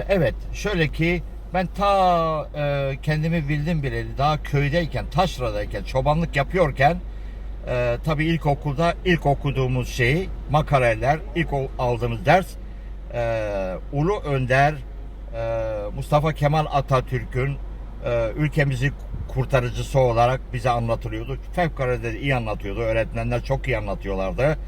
Ee, evet, şöyle ki ben ta e, kendimi bildim bileli daha köydeyken, taşradayken, çobanlık yapıyorken e, tabii ilkokulda ilk okuduğumuz şey makaleler, ilk aldığımız ders e, Ulu Önder e, Mustafa Kemal Atatürk'ün e, ülkemizi kurtarıcısı olarak bize anlatılıyordu. Fevkalade iyi anlatıyordu. Öğretmenler çok iyi anlatıyorlardı.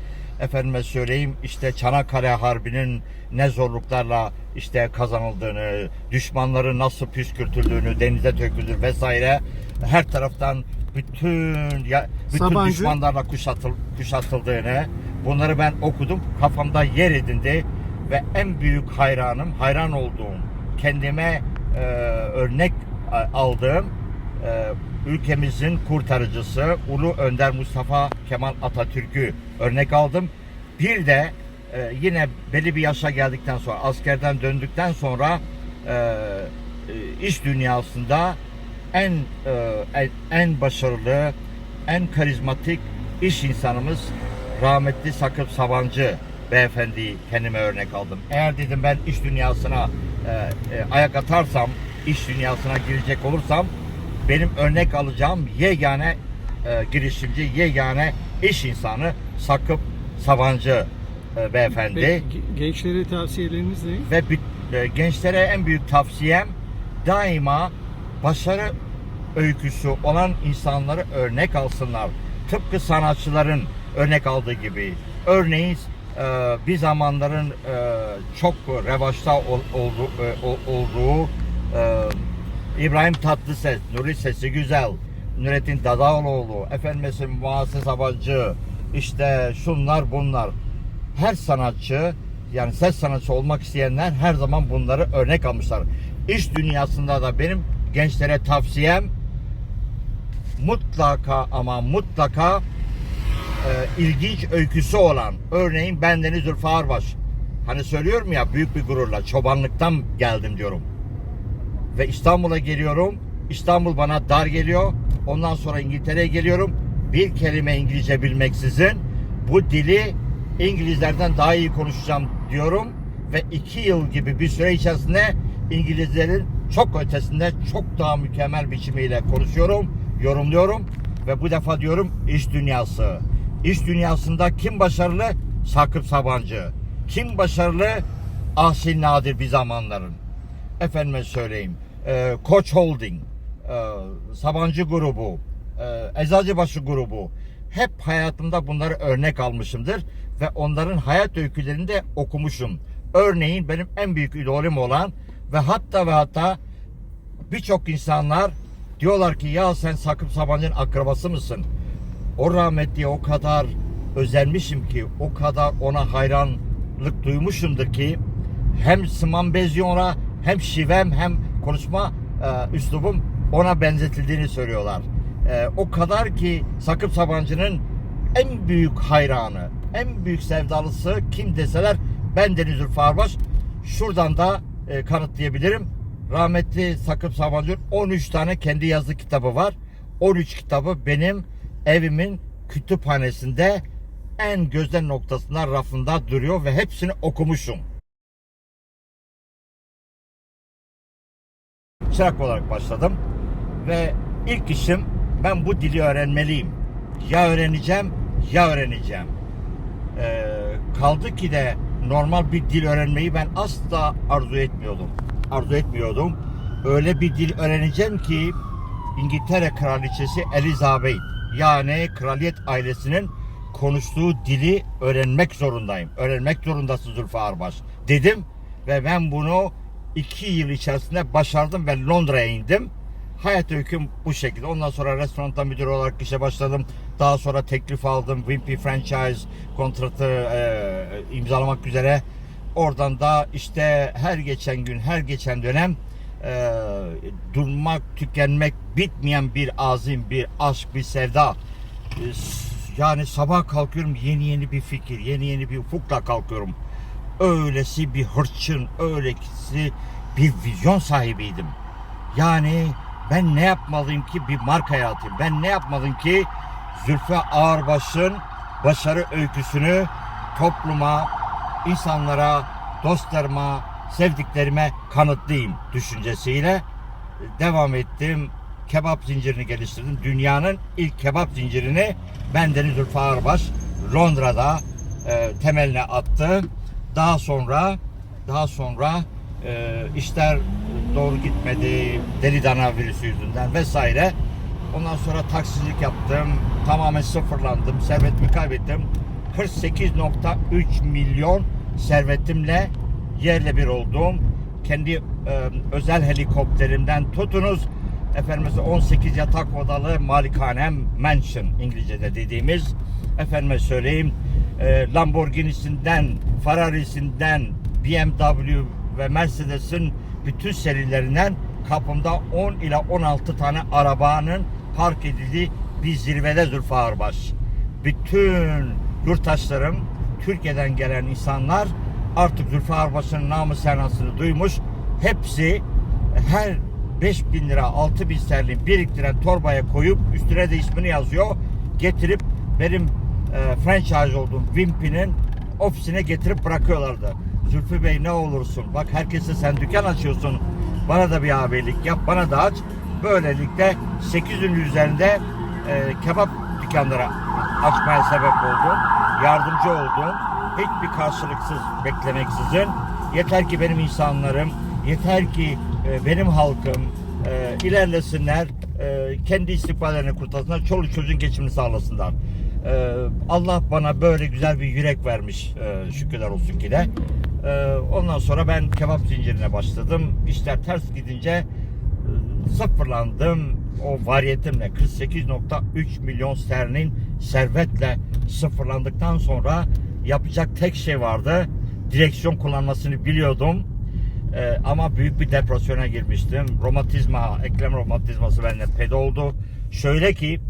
Efendime söyleyeyim işte Çanakkale Harbi'nin ne zorluklarla işte kazanıldığını, düşmanları nasıl püskürtüldüğünü, denize döküldüğünü vesaire her taraftan bütün ya, bütün Sabancı. düşmanlarla kuşatıl, kuşatıldığını bunları ben okudum. Kafamda yer edindi ve en büyük hayranım, hayran olduğum, kendime e, örnek aldığım e, ülkemizin kurtarıcısı Ulu Önder Mustafa Kemal Atatürk'ü örnek aldım. Bir de e, yine belli bir yaşa geldikten sonra askerden döndükten sonra e, e, iş dünyasında en en başarılı, en karizmatik iş insanımız rahmetli Sakıp Sabancı beyefendiyi kendime örnek aldım. Eğer dedim ben iş dünyasına e, e, ayak atarsam, iş dünyasına girecek olursam benim örnek alacağım yegane e, girişimci, yegane iş insanı Sakıp Sabancı e, beyefendi. Ge- gençlere tavsiyeleriniz ne? Ve e, gençlere en büyük tavsiyem daima başarı öyküsü olan insanları örnek alsınlar. Tıpkı sanatçıların örnek aldığı gibi. Örneğin e, bir zamanların e, çok revaçta ol, oldu, e, ol- olduğu e, İbrahim Tatlıses, Nuri Sesi Güzel, Nurettin Dadaoğlu, efendim mesela Muazzez Sabancı, işte şunlar bunlar her sanatçı yani ses sanatçı olmak isteyenler her zaman bunları örnek almışlar. İş dünyasında da benim gençlere tavsiyem mutlaka ama mutlaka e, ilginç öyküsü olan örneğin bendeniz Zülfü Arbaş. Hani söylüyorum ya büyük bir gururla çobanlıktan geldim diyorum. Ve İstanbul'a geliyorum. İstanbul bana dar geliyor. Ondan sonra İngiltere'ye geliyorum. Bir kelime İngilizce bilmeksizin bu dili İngilizlerden daha iyi konuşacağım diyorum. Ve iki yıl gibi bir süre içerisinde İngilizlerin çok ötesinde çok daha mükemmel biçimiyle konuşuyorum, yorumluyorum. Ve bu defa diyorum iş dünyası. İş dünyasında kim başarılı? Sakıp Sabancı. Kim başarılı? Ahsin Nadir bir zamanların efendime söyleyeyim e, Koç Holding, e, Sabancı grubu, e, Eczacıbaşı grubu hep hayatımda bunları örnek almışımdır ve onların hayat öykülerini de okumuşum. Örneğin benim en büyük idolüm olan ve hatta ve hatta birçok insanlar diyorlar ki ya sen Sakıp Sabancı'nın akrabası mısın? O rahmetliye o kadar özenmişim ki, o kadar ona hayranlık duymuşumdur ki hem Sıman Bezyon'a hem şivem hem konuşma e, üslubum ona benzetildiğini söylüyorlar. E, o kadar ki Sakıp Sabancı'nın en büyük hayranı, en büyük sevdalısı kim deseler ben Deniz Zülfü Arbaş. Şuradan da e, kanıtlayabilirim. Rahmetli Sakıp Sabancı'nın 13 tane kendi yazdığı kitabı var. 13 kitabı benim evimin kütüphanesinde en gözden noktasında rafında duruyor ve hepsini okumuşum. Çırak olarak başladım ve ilk işim ben bu dili öğrenmeliyim. Ya öğreneceğim ya öğreneceğim. Ee, kaldı ki de normal bir dil öğrenmeyi ben asla arzu etmiyordum. Arzu etmiyordum. Öyle bir dil öğreneceğim ki İngiltere Kraliçesi Elizabeth yani kraliyet ailesinin konuştuğu dili öğrenmek zorundayım. Öğrenmek zorundasın Zülfü Arbaş dedim ve ben bunu iki yıl içerisinde başardım ve Londra'ya indim. Hayat öyküm bu şekilde. Ondan sonra restoranda müdür olarak işe başladım. Daha sonra teklif aldım. Wimpy Franchise kontratı e, imzalamak üzere. Oradan da işte her geçen gün, her geçen dönem e, durmak, tükenmek, bitmeyen bir azim, bir aşk, bir sevda. E, yani sabah kalkıyorum yeni yeni bir fikir, yeni yeni bir ufukla kalkıyorum. Öylesi bir hırçın, öylesi bir vizyon sahibiydim. Yani ben ne yapmalıyım ki bir marka yaratayım? Ben ne yapmalıyım ki Zülfü Ağırbaş'ın başarı öyküsünü topluma, insanlara, dostlarıma, sevdiklerime kanıtlayayım düşüncesiyle devam ettim. Kebap zincirini geliştirdim. Dünyanın ilk kebap zincirini bendeniz Zülfü Ağırbaş Londra'da e, temeline attı. Daha sonra daha sonra e, işler doğru gitmedi. Deli dana virüsü yüzünden vesaire. Ondan sonra taksicilik yaptım. Tamamen sıfırlandım. Servetimi kaybettim. 48.3 milyon servetimle yerle bir oldum. Kendi e, özel helikopterimden tutunuz. Efendimize 18 yatak odalı malikanem mansion İngilizce'de dediğimiz efendime söyleyeyim e, Lamborghini'sinden Ferrari'sinden BMW ve Mercedes'in bütün serilerinden kapımda 10 ila 16 tane arabanın park edildiği bir zirvede Zülfü Ağırbaş. Bütün yurttaşlarım, Türkiye'den gelen insanlar artık Zülfü Ağırbaş'ın namı senasını duymuş. Hepsi her 5 bin lira 6 bin sterlin biriktiren torbaya koyup üstüne de ismini yazıyor. Getirip benim e, franchise olduğum Wimpy'nin ofisine getirip bırakıyorlardı. Zülfü Bey ne olursun bak herkese sen dükkan açıyorsun. Bana da bir abilik yap bana da aç. Böylelikle 800'ün üzerinde e, kebap dükkanları açmaya sebep oldum. Yardımcı oldum. Hiçbir karşılıksız beklemeksizin. Yeter ki benim insanlarım, yeter ki e, benim halkım e, ilerlesinler, e, kendi istikballerini kurtarsınlar, çoluk çocuğun geçimini sağlasınlar. E, Allah bana böyle güzel bir yürek vermiş e, şükürler olsun ki de. E, ondan sonra ben kebap zincirine başladım. İşler ters gidince e, sıfırlandım. O variyetimle 48.3 milyon sterlin servetle sıfırlandıktan sonra yapacak tek şey vardı. Direksiyon kullanmasını biliyordum. Ee, ama büyük bir depresyona girmiştim. Romatizma, eklem romatizması bende ped oldu. Şöyle ki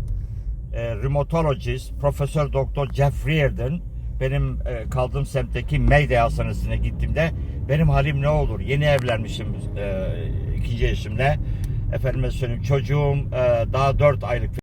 e, rheumatologist Profesör Doktor Jeff Reardon benim e, kaldığım semtteki Mayday Hastanesi'ne gittiğimde benim halim ne olur? Yeni evlenmişim e, ikinci eşimle. Efendime söyleyeyim çocuğum e, daha 4 aylık